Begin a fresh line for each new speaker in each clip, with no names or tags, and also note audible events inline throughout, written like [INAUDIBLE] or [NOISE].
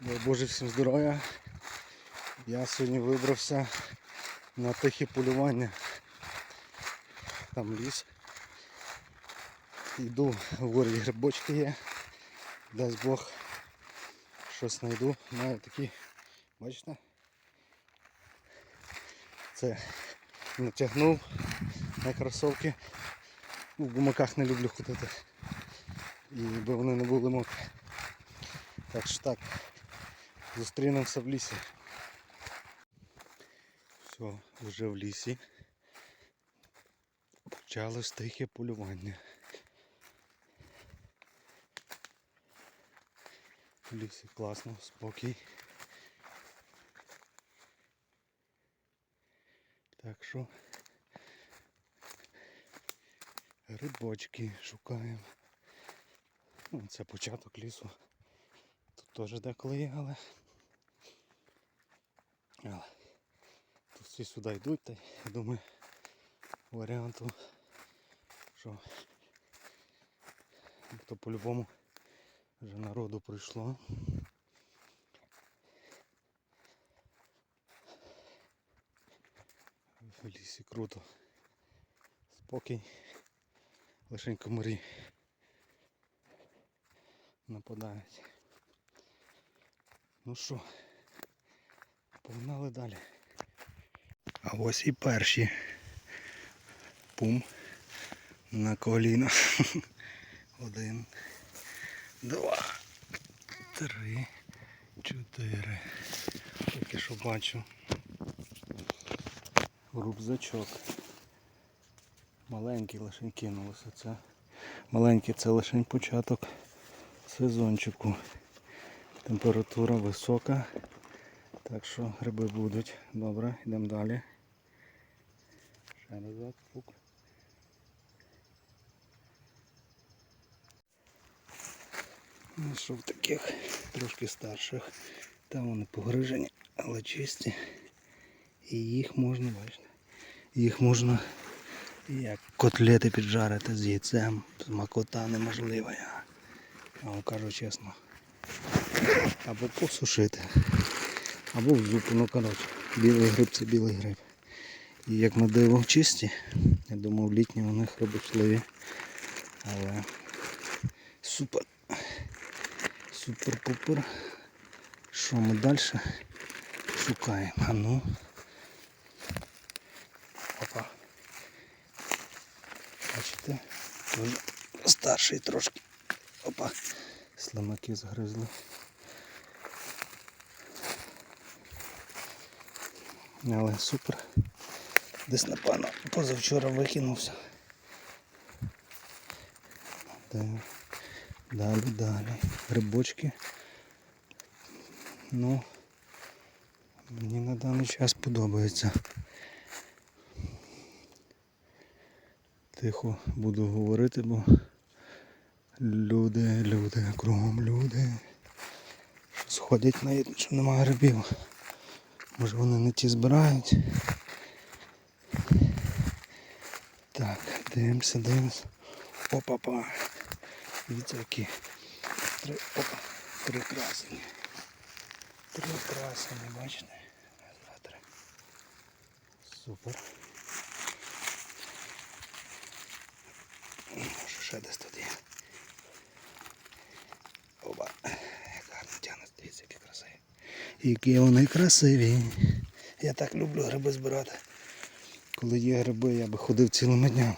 Дай Боже всім здоров'я. Я сьогодні вибрався на тихе полювання. Там ліс. Йду, говорять, грибочки є. Дасть Бог щось знайду. Маю такі, бачите? Це натягнув на кросовки. У гумаках не люблю ходити. І би вони не були мокрі. Так що так. Зустрінемося в лісі. Все, вже в лісі. Почалось тихе полювання. В лісі класно, спокій. Так що грибочки шукаємо. Ну, це початок лісу. Тут теж деколи є, але. Але тут всі сюди йдуть, та я думаю, варіанту, що то по-любому вже народу прийшло. В лісі круто. Спокій. Лишень комарі нападають. Ну що, погнали далі. А ось і перші. Пум на коліна. [LAUGHS] Один, два, три, чотири. Поки що бачу. Рюкзачок. Маленький лишень кинулося. Це маленький це лишень початок сезончику. Температура висока. Так що гриби будуть. Добре, йдемо далі. Ще разок. Фук. Знайшов таких трошки старших. Там вони погрижені, але чисті. І їх можна, бачите, їх можна як котлети піджарити з яйцем. Смакота неможлива. Я вам кажу чесно. Або посушити. Або в зупу, ну коротше, білий гриб це білий гриб. І як на диво чисті, я думав літні у них робочливі. Але супер. Супер-пупер. Що ми далі шукаємо? А ну. Опа. Бачите? Вже старший трошки. Опа. Слимаки згризли. Але супер. Десь напевно позавчора викинувся. Далі, далі. Грибочки. Ну мені на даний час подобається. Тихо буду говорити, бо люди, люди, кругом люди. Що сходять на що немає грибів. Може вони не ті збирають. Так, дивимося, дивимося. Опа-па. Дивіться які. Три, опа, три красені. Три красені, бачите? Два, три. Супер. Може ще десь тут є. Опа. Як гарно тягнеться, дивіться, які красиві. Які вони красиві. Я так люблю гриби збирати. Коли є гриби, я би ходив цілими днями.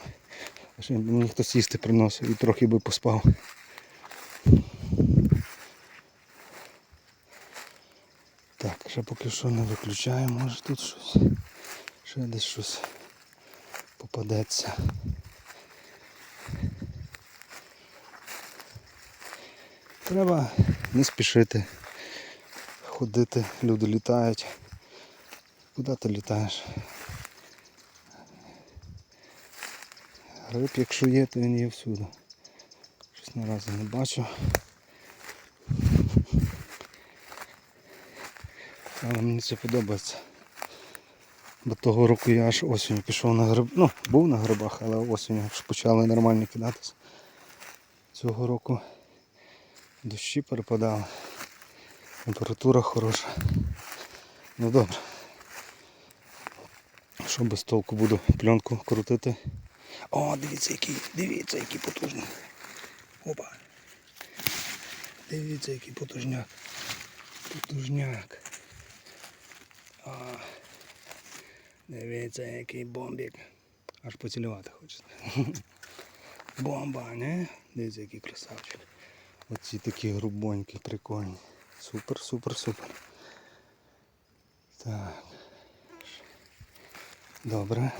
Ще мені хтось їсти приносив і трохи би поспав. Так, ще поки що не виключаємо, може тут щось. Ще десь щось попадеться. Треба не спішити. Ходити, люди літають. Куди ти літаєш? Гриб, якщо є, то він є всюди. Щось наразі не бачу. Але мені це подобається. Бо того року я аж осінню пішов на гриб. Ну, був на грибах, але осінню аж почали нормально кидатися. Цього року дощі перепадали. Температура хороша. Ну добре. Що без толку буду пленку крутити. О, дивіться який, дивіться, який потужний. Опа. Дивіться, який потужняк. Потужняк. А, дивіться, який бомбік. Аж поцілювати хочеться. [LAUGHS] Бомба, не? Дивіться, який красавчик. Оці такі грубонькі, прикольні. Супер, супер, супер. Так. Добре.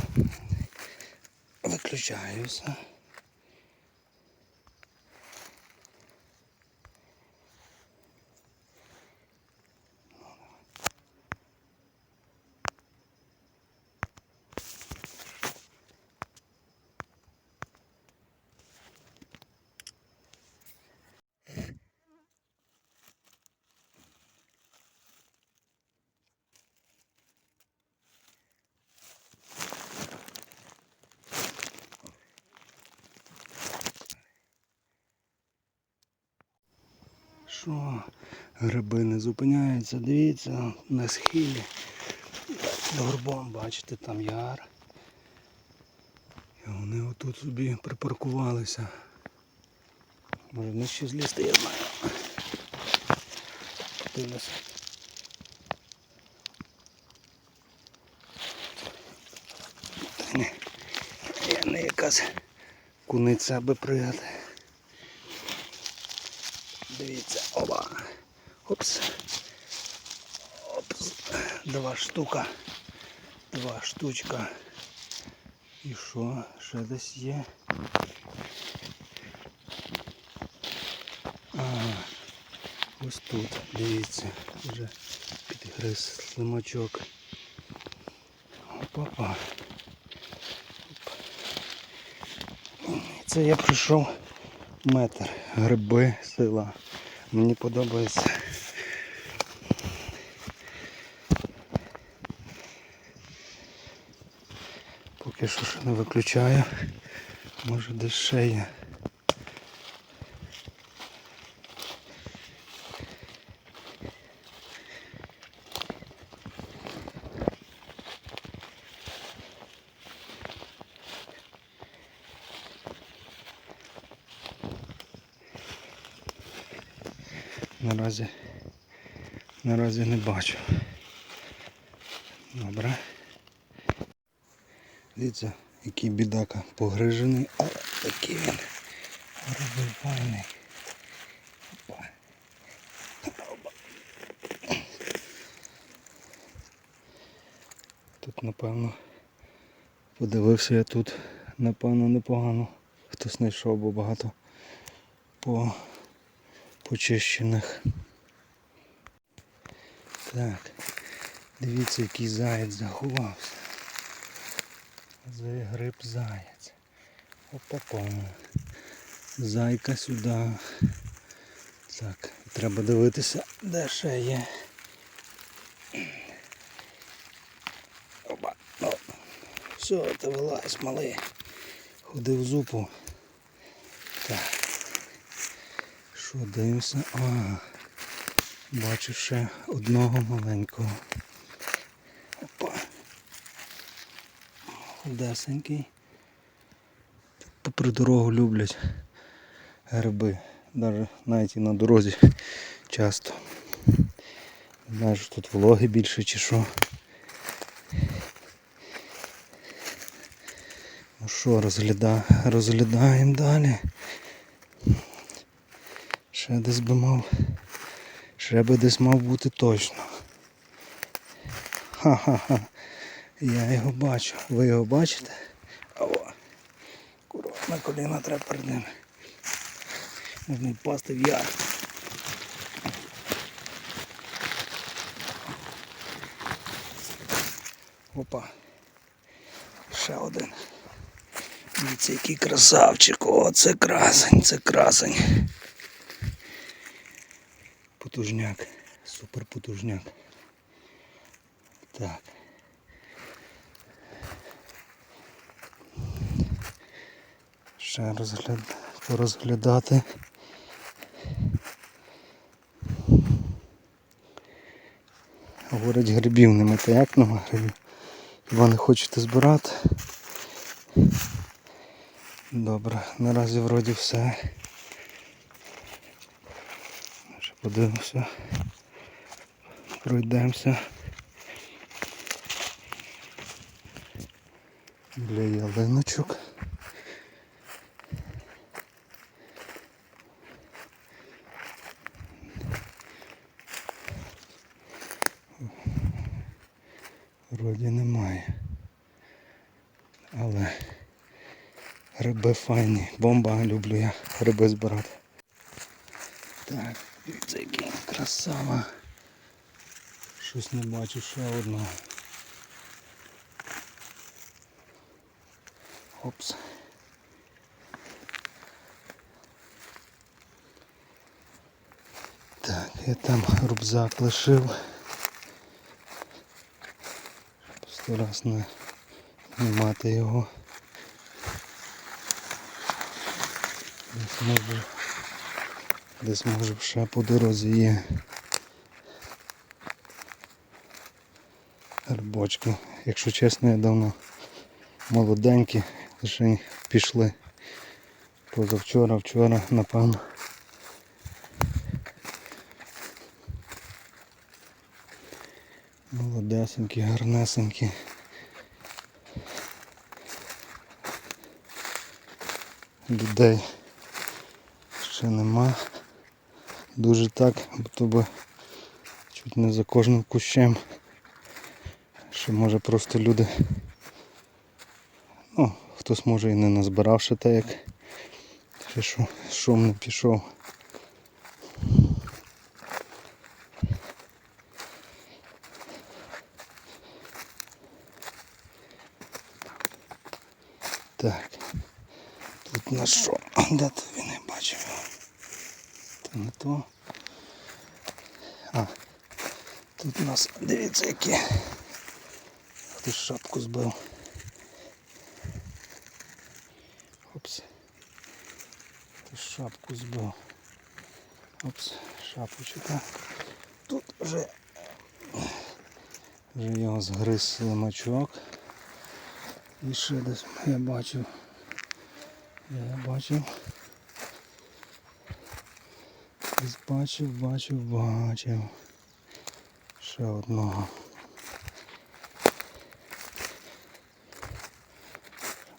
Виключаюся. Що? Гриби не зупиняються, дивіться, на схилі. Горбом, бачите, там яр. І вони отут собі припаркувалися. Може нижче злізти, я знаю. Дивлюся. Я не якась куниця аби пригати. Дивіться, оба. Опс. Опс. Два штука. Два штучка. І що? Ще десь є? А, ось тут, дивіться, вже підгриз слимачок. Опа-па. Це я прийшов метр. Гриби, сила. Мені подобається. Поки що ще не виключаю. Може десь ще є. Наразі наразі не бачу. Добре. Дивіться, який бідака погрижений, але такий він. Опа. Тут напевно подивився я тут, напевно, непогано. Хтось знайшов, бо багато по почищених. Так, дивіться, який заєць заховався. Це гриб заєць. Опа-па. Зайка сюди. Так, треба дивитися, де ще є. Опа, ну. Все, ти вилазь, малий. Ходи в зупу. Так. Що дивимося? А, бачу ще одного маленького. Опа. Худесенький. Попри дорогу люблять гриби. Навіть навіть і на дорозі часто. Не знаю, що тут вологи більше чи що. Ну що, розгляда... розглядаємо далі. Ще десь би мав. Би десь мав бути точно. Ха-ха-ха. Я його бачу. Ви його бачите? О, курва, на коліна треба перед ним. Можна й впасти в яр. Опа. Ще один. Дивіться, який красавчик. О, це красень, це красень. Потужняк. Супер потужняк. Так. Ще розгляд... порозглядати. Говорить, грибів нема, та як нема грибів? Хіба не хочете збирати? Добре, наразі вроді все. Ще подивимося. Пройдемося. Для ялиночок. Вроді немає. Але гриби файні. Бомба люблю я гриби збирати. Так, який красава. Щось не бачу ще одного. Опс. Так, я там рюкзак лишив. Раз не знімати його. Може, десь може ще по дорозі є. Грибочки. Якщо чесно, я давно молоденькі, лише пішли позавчора, вчора, напевно. Молодесенькі, гарнесенькі. Людей ще нема. Дуже так, бо чуть не за кожним кущем. Що може просто люди. Ну, хтось може і не назбирав ще так, як що, шум не пішов. Так. Тут на що? Де то він не бачив? Не то. А. Тут у нас, дивіться, які. Хтось шапку збив. Опс. Хтось шапку збив. Опс, шапочка. Тут вже, вже його згриз лимачок. І ще десь я бачив. Я бачив. Десь бачив, бачив, бачив. Ще одного.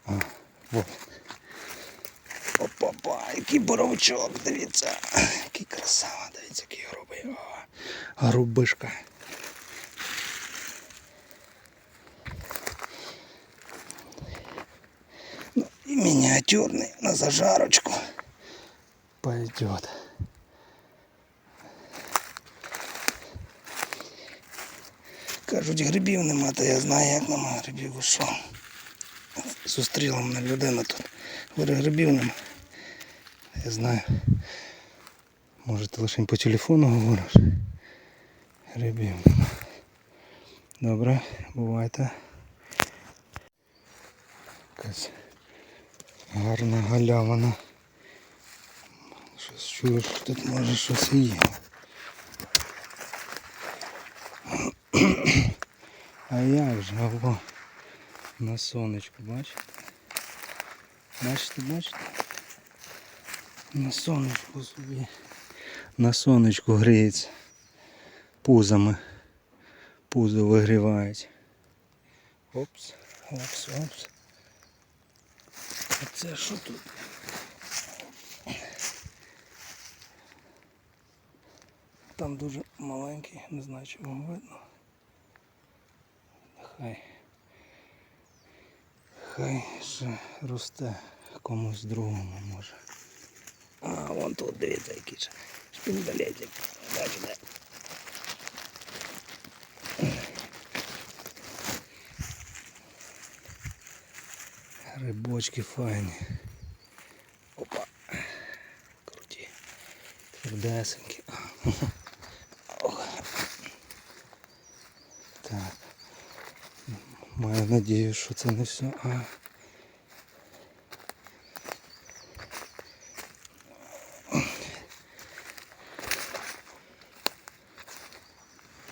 А, вот. Опа-па, який боровичок, дивіться. Який красава, дивіться, який грубий. Грубишка. Ну, и миниатюрный на зажарочку пойдет. Кажуть, грибів нема, то я знаю, як нема грибів. Що? Зустріла мене людина тут. Говорить, грибів нема. Я знаю. Може ти лише по телефону говориш. Грибів нема. Добре, бувайте. Якась гарна галявина. Щось чуєш, тут може щось і є. А як же, ого, на сонечку, бачите? Бачите, бачите? На сонечку собі. На сонечку гріється. Пузами. Пузо вигрівають. Опс, опс, опс. А це що тут? Там дуже маленький, не знаю вам видно. Хай. Хай ще росте комусь другому може. А, вон тут дивіться який ще шпінгалетик. Бачите? Рибочки файні. Опа. Круті. Твердесенькі. [LAUGHS] Ох. Так. Маю надію, що це не все. А.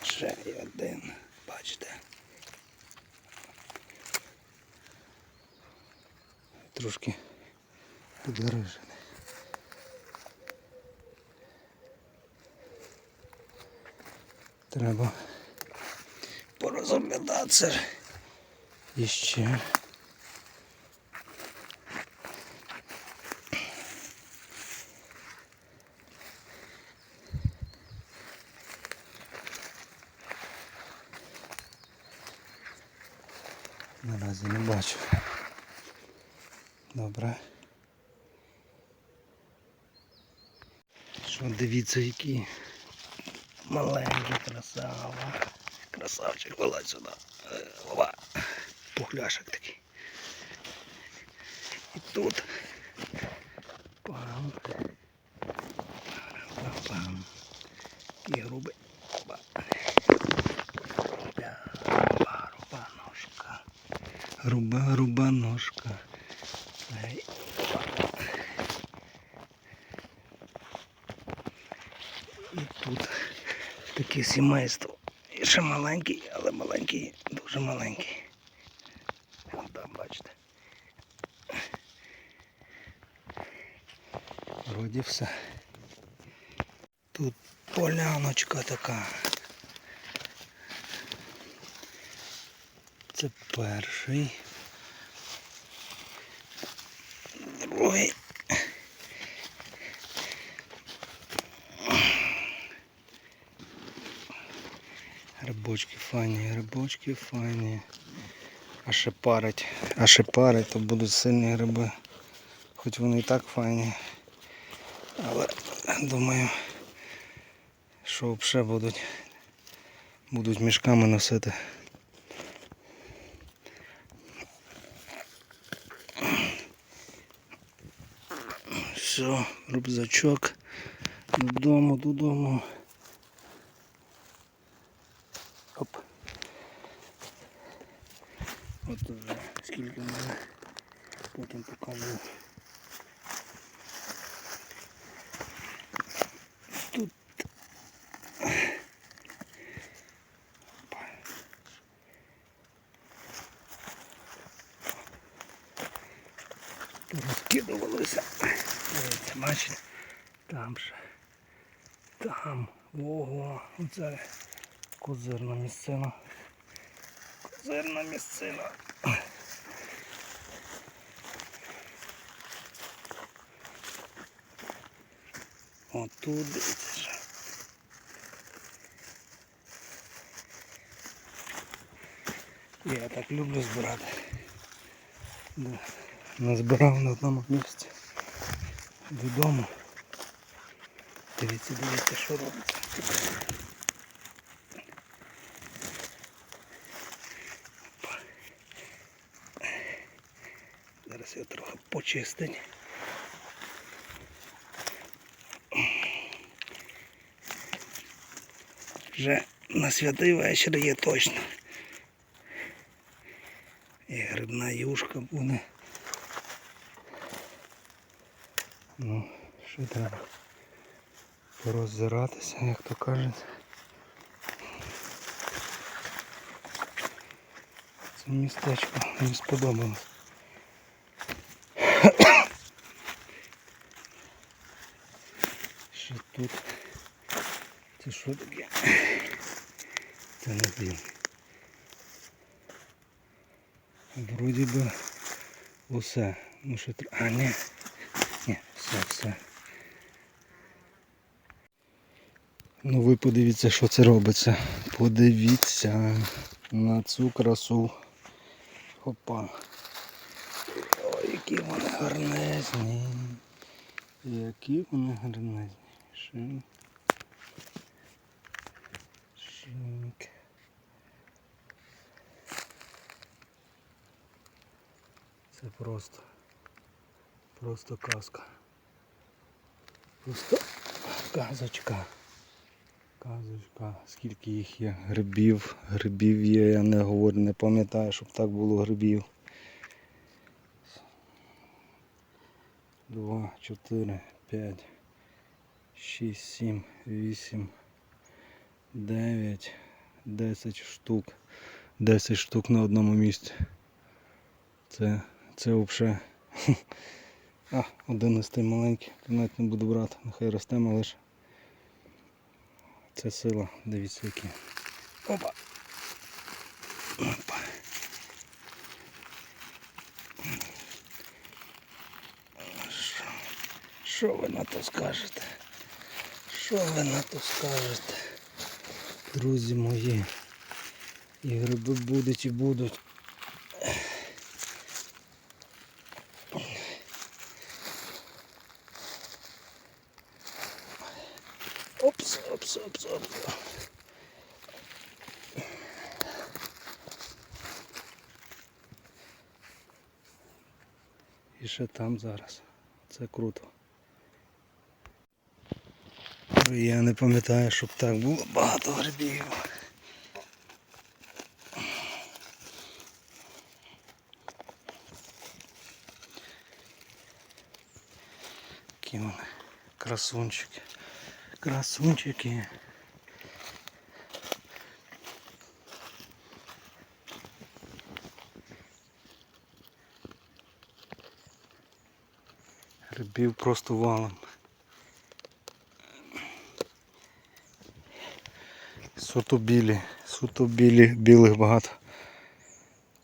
ще й один. Бачите. Трошки підгорижений. Треба порозглядатися. Ще. Наразі не бачу. Добре. Що дивіться, які маленькі красава. Красавчик, вилазь сюди. Е, Ова. Такий. І тут. Пам. Пам. І грубий. Оба. Руба, ножка. Руба, руба ножка. І тут таке сімейство. І ще маленький, але маленький, дуже маленький. Там, бачите. Вроді все. Тут поляночка така. Це перший. Другий. Грибочки файні, грибочки файні. А ще парить, а ще парить, то будуть сильні гриби. Хоч вони і так файні. Але думаю, що взагалі будуть, будуть мішками носити. Все, рюкзачок. Додому, додому. От уже скільки мене потім покажу. Тут. Розкидувалося. Дивіться, бачите? Там ще. Там. Ого, оце козирна місцина. Козирна місцина. Отут дивіться. ще. Я так люблю збирати. Да. Назбирав на одному місці. Додому. Дивіться, дивіться, що робиться. Трохи. Вже на святий вечір є точно. І грибна юшка буде. Ну, що треба? Пороззиратися, як то кажуть. Це містечко мені сподобалось. Що тут? Це що таке? Це не він. Вроді би усе. Ну що треба. А, ні. Ні, все, все. Ну ви подивіться, що це робиться. Подивіться на цю красу. Опа. Які вони гарнезні. Які вони гарнезні. Шин. Шинк. Це просто. Просто казка. Просто казочка. Казочка. Скільки їх є? Грибів. Грибів є, я не говорю, не пам'ятаю, щоб так було грибів. Два, чотири, п'ять, шість, сім, вісім, дев'ять, 10 штук. 10 штук на одному місці. Це, це взагалі. [LAUGHS] А, один із тих маленький, навіть не буду брати, нехай росте малиш. Це сила, дивіться які. Опа. Що ви на то скажете? Що ви на то скажете? Друзі мої. І гриби будуть і будуть. Опс, опс, опс, опс. І ще там зараз. Це круто. Я не пам'ятаю, щоб так було багато грибів. Які вони красунчики. Красунчики. Грибів просто валом. Суто білі, суто білі, білих багато.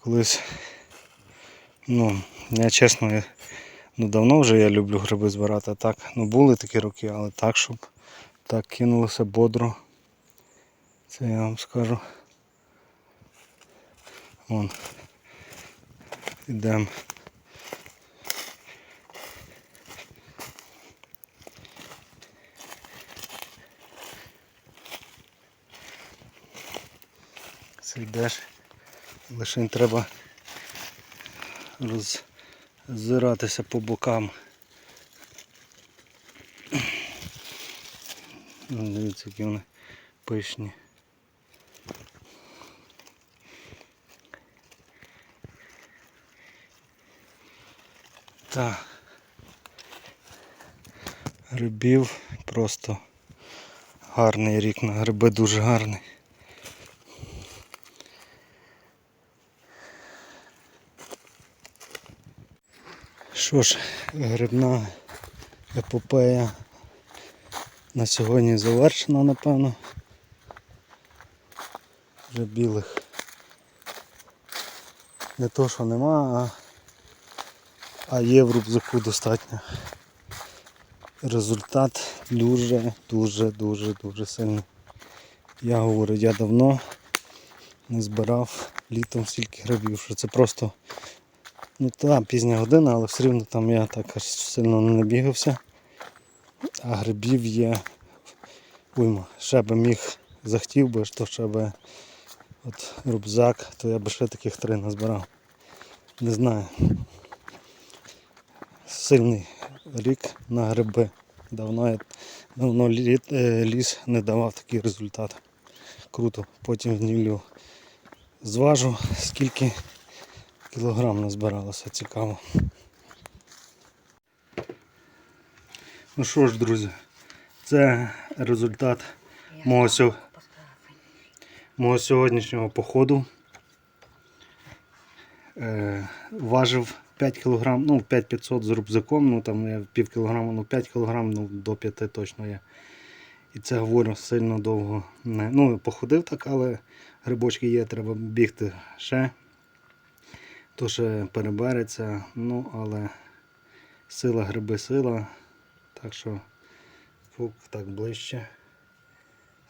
Колись, ну, я чесно, я, ну давно вже я люблю гриби збирати, а так, ну були такі роки, але так, щоб так кинулося бодро. Це я вам скажу. Вон. Ідемо. Це йдеш. Лише треба роззиратися по бокам. Ну, Дивіться, які вони пишні. Так. Грибів просто гарний рік на гриби дуже гарний. Що ж, грибна епопея на сьогодні завершена, напевно. Вже білих. Не то, що нема, а, а є в рюкзаку достатньо. Результат дуже, дуже, дуже, дуже сильний. Я говорю, я давно не збирав літом стільки грибів, що це просто Ну та пізня година, але все рівно там я так аж сильно не набігався. А грибів є уйма. Ще би міг захотів би, то ще би от рюкзак, то я би ще таких три назбирав. Не знаю. Сильний рік на гриби. Давно я давно е, ліс не давав такий результат. Круто. Потім в неділю зважу, скільки кілограм назбиралося, цікаво. Ну що ж, друзі, це результат мого, сьо- мого сьогоднішнього походу. Е, важив 5 кг, ну 5500 з рюкзаком, ну там я пів кілограма, ну 5 кг, ну до 5 точно є. І це говорю сильно довго. Не, ну, походив так, але грибочки є, треба бігти ще. То ще перебереться, ну але сила гриби сила. Так що фук так ближче.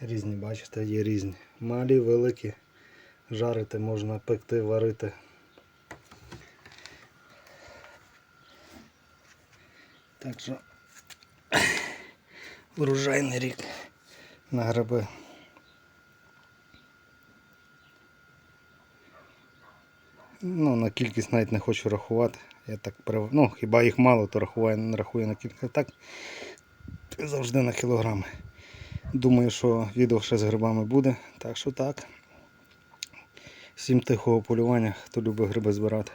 Різні, бачите, є різні. Малі, великі. Жарити можна, пекти, варити. Так що [COUGHS] врожайний рік на гриби. Ну, на кількість навіть не хочу рахувати. Я так. Ну, хіба їх мало, то рахую, не на кількість. Так завжди на кілограми. Думаю, що відео ще з грибами буде. Так що так. Всім тихого полювання, хто любить гриби збирати.